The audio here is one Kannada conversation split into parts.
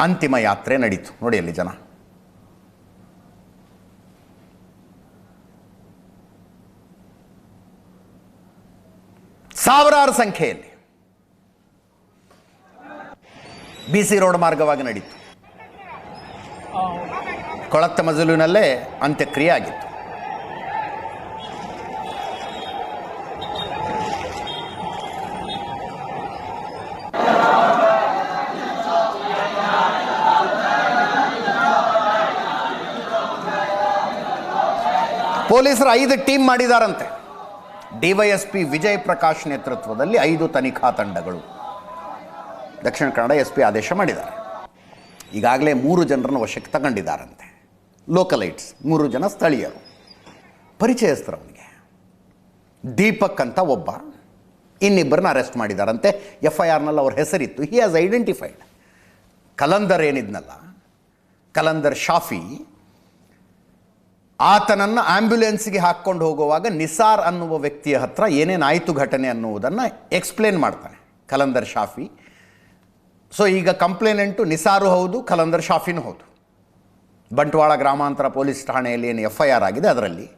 ಅಂತಿಮ ಯಾತ್ರೆ ನಡೀತು. ನೋಡಿ ಅಲ್ಲಿ ಜನ. ಸಾವಿರಾರು ಸಂಖ್ಯೆಯಲ್ಲಿ. ಬಿ ಸಿ ರೋಡ್ ಮಾರ್ಗವಾಗಿ ನಡೀತು. ಕೊಳತ್ತ ಮಜಲಿನಲ್ಲೇ ಅಂತ್ಯಕ್ರಿಯೆ ಆಗಿತ್ತು. ಪೊಲೀಸರು ಐದು ಟೀಮ್ ಮಾಡಿದಾರಂತೆ. ಡಿವೈಎಸ್ಪಿ ವಿಜಯ್ ಪ್ರಕಾಶ್ ನೇತೃತ್ವದಲ್ಲಿ ಐದು ತನಿಖಾ ತಂಡಗಳು. ದಕ್ಷಿಣ ಕನ್ನಡ ಎಸ್ ಪಿ ಆದೇಶ ಮಾಡಿದ್ದಾರೆ. ಈಗಾಗಲೇ ಮೂರು ಜನರನ್ನು ವಶಕ್ಕೆ ತಗೊಂಡಿದ್ದಾರಂತೆ. ಲೋಕಲೈಟ್ಸ್, ಮೂರು ಜನ ಸ್ಥಳೀಯರು. ಪರಿಚಯಸ್ಥರು ಅವನಿಗೆ. ದೀಪಕ್ ಅಂತ ಒಬ್ಬ. ಇನ್ನಿಬ್ಬರನ್ನ ಅರೆಸ್ಟ್ ಮಾಡಿದಾರಂತೆ. ಎಫ್ ಐ ಆರ್ನಲ್ಲಿ ಅವ್ರ ಹೆಸರಿತ್ತು. ಹಿ ಹ್ಯಾಸ್ ಐಡೆಂಟಿಫೈಡ್ ಕಲಂದರ್ ಏನಿದ್ನಲ್ಲ. ಕಲಂದರ್ ಶಾಫಿ. ಆತನನ್ನು ಆ್ಯಂಬ್ಯುಲೆನ್ಸ್ಗೆ ಹಾಕ್ಕೊಂಡು ಹೋಗುವಾಗ ನಿಸಾರ್ ಅನ್ನುವ ವ್ಯಕ್ತಿಯ ಹತ್ರ ಏನೇನಾಯಿತು ಘಟನೆ ಅನ್ನುವುದನ್ನು ಎಕ್ಸ್ಪ್ಲೇನ್ ಮಾಡ್ತಾನೆ, ಕಲಂದರ್ ಶಾಫಿ. ಸೊ ಈಗ ಕಂಪ್ಲೇನೆಂಟು, ನಿಸಾರು ಹೌದು, ಕಲಂದರ್ ಶಾಫಿನೂ ಹೌದು. ಬಂಟ್ವಾಳ ಗ್ರಾಮಾಂತರ ಪೊಲೀಸ್ ಠಾಣೆಯಲ್ಲಿ ಏನು ಎಫ್ ಐ ಆರ್ ಆಗಿದೆ ಅದರಲ್ಲಿ.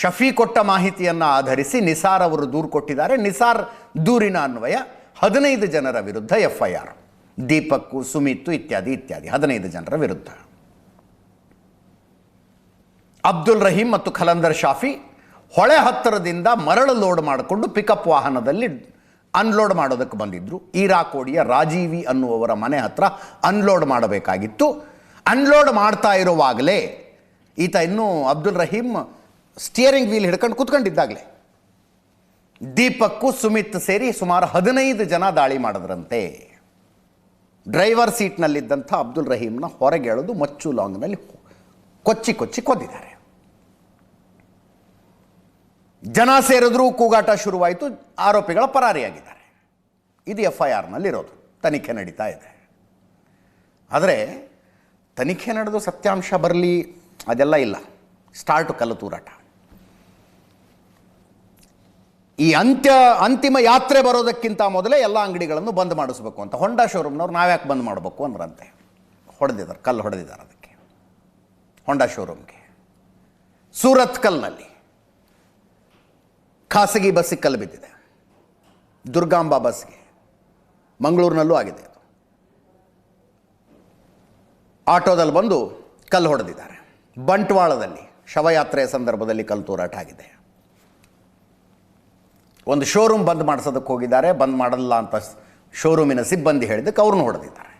ಶಫಿ ಕೊಟ್ಟ ಮಾಹಿತಿಯನ್ನು ಆಧರಿಸಿ ನಿಸಾರ್ ಅವರು ದೂರು ಕೊಟ್ಟಿದ್ದಾರೆ. ನಿಸಾರ್ ದೂರಿನ ಅನ್ವಯ ಹದಿನೈದು ಜನರ ವಿರುದ್ಧ ಎಫ್ ಐ ಆರ್ ದೀಪಕ್ಕು, ಸುಮಿತ್ತು ಇತ್ಯಾದಿ ಇತ್ಯಾದಿ ಹದಿನೈದು ಜನರ ವಿರುದ್ಧ. ಅಬ್ದುಲ್ ರಹೀಂ ಮತ್ತು ಖಲಂದರ್ ಶಾಫಿ ಹೊಳೆ ಹತ್ತಿರದಿಂದ ಮರಳು ಲೋಡ್ ಮಾಡಿಕೊಂಡು ಪಿಕಪ್ ವಾಹನದಲ್ಲಿ ಅನ್ಲೋಡ್ ಮಾಡೋದಕ್ಕೆ ಬಂದಿದ್ದರು ಈರಾಕೋಡಿಯ ರಾಜೀವಿ ಅನ್ನುವವರ ಮನೆ ಹತ್ರ ಅನ್ಲೋಡ್ ಮಾಡಬೇಕಾಗಿತ್ತು. ಅನ್ಲೋಡ್ ಮಾಡ್ತಾ ಇರುವಾಗಲೇ ಈತ ಇನ್ನೂ ಅಬ್ದುಲ್ ರಹೀಂ ಸ್ಟಿಯರಿಂಗ್ ವೀಲ್ ಹಿಡ್ಕೊಂಡು ಕುತ್ಕೊಂಡಿದ್ದಾಗಲೇ. ದೀಪಕ್ಕೂ ಸುಮಿತ್ ಸೇರಿ ಸುಮಾರು ಹದಿನೈದು ಜನ ದಾಳಿ ಮಾಡಿದ್ರಂತೆ. ಡ್ರೈವರ್ ಸೀಟ್ನಲ್ಲಿದ್ದಂಥ ಅಬ್ದುಲ್ ರಹೀಮ್ನ ಹೊರಗೆಳೆದು ಮಚ್ಚು ಲಾಂಗ್ನಲ್ಲಿ ಕೊಚ್ಚಿ ಕೊಚ್ಚಿ ಕೊಂದಿದ್ದಾರೆ. ಜನ ಸೇರಿದ್ರೂ ಕೂಗಾಟ ಶುರುವಾಯಿತು, ಆರೋಪಿಗಳ ಪರಾರಿಯಾಗಿದ್ದಾರೆ. ಇದು ಎಫ್ ಐ ಆರ್ನಲ್ಲಿರೋದು ತನಿಖೆ ನಡೀತಾ ಇದೆ. ಆದರೆ, ತನಿಖೆ ನಡೆದು ಸತ್ಯಾಂಶ ಬರಲಿ, ಅದೆಲ್ಲ ಇಲ್ಲ. ಸ್ಟಾರ್ಟ್ ಕಲ್ಲು ತೂರಾಟ. ಈ ಅಂತ್ಯ, ಅಂತಿಮ ಯಾತ್ರೆ ಬರೋದಕ್ಕಿಂತ ಮೊದಲೇ ಎಲ್ಲ ಅಂಗಡಿಗಳನ್ನು ಬಂದ್ ಮಾಡಿಸ್ಬೇಕು ಅಂತ, ಹೊಂಡಾ ಶೋರೂಮ್ನವ್ರು ನಾವ್ಯಾಕೆ ಬಂದ್ ಮಾಡಬೇಕು ಅಂದ್ರಂತೆ. ಹೊಡೆದಿದ್ದಾರೆ, ಕಲ್ಲು ಹೊಡೆದಿದ್ದಾರೆ ಅದಕ್ಕೆ. ಹೊಂಡಾ ಶೋರೂಮ್ಗೆ. ಸೂರತ್ ಕಲ್ನಲ್ಲಿ. ಖಾಸಗಿ ಬಸ್ಸಿಗೆ ಕಲ್ಲು ಬಿದ್ದಿದೆ. ದುರ್ಗಾಂಬಾ ಬಸ್ಗೆ ಮಂಗಳೂರಿನಲ್ಲೂ ಆಗಿದೆ ಅದು. ಆಟೋದಲ್ಲಿ ಬಂದು ಕಲ್ಲು ಹೊಡೆದಿದ್ದಾರೆ. ಬಂಟ್ವಾಳದಲ್ಲಿ ಶವಯಾತ್ರೆಯ ಸಂದರ್ಭದಲ್ಲಿ ಕಲ್ಲು ತೂರಾಟ ಆಗಿದೆ. ಒಂದು ಶೋರೂಮ್ ಬಂದ್ ಮಾಡಿಸೋದಕ್ಕೆ ಹೋಗಿದ್ದಾರೆ. ಬಂದ್ ಮಾಡಲ್ಲ ಅಂತ ಶೋರೂಮಿನ ಸಿಬ್ಬಂದಿ ಹೇಳಿದಕ್ಕೆ ಅವ್ರನ್ನ ಹೊಡೆದಿದ್ದಾರೆ.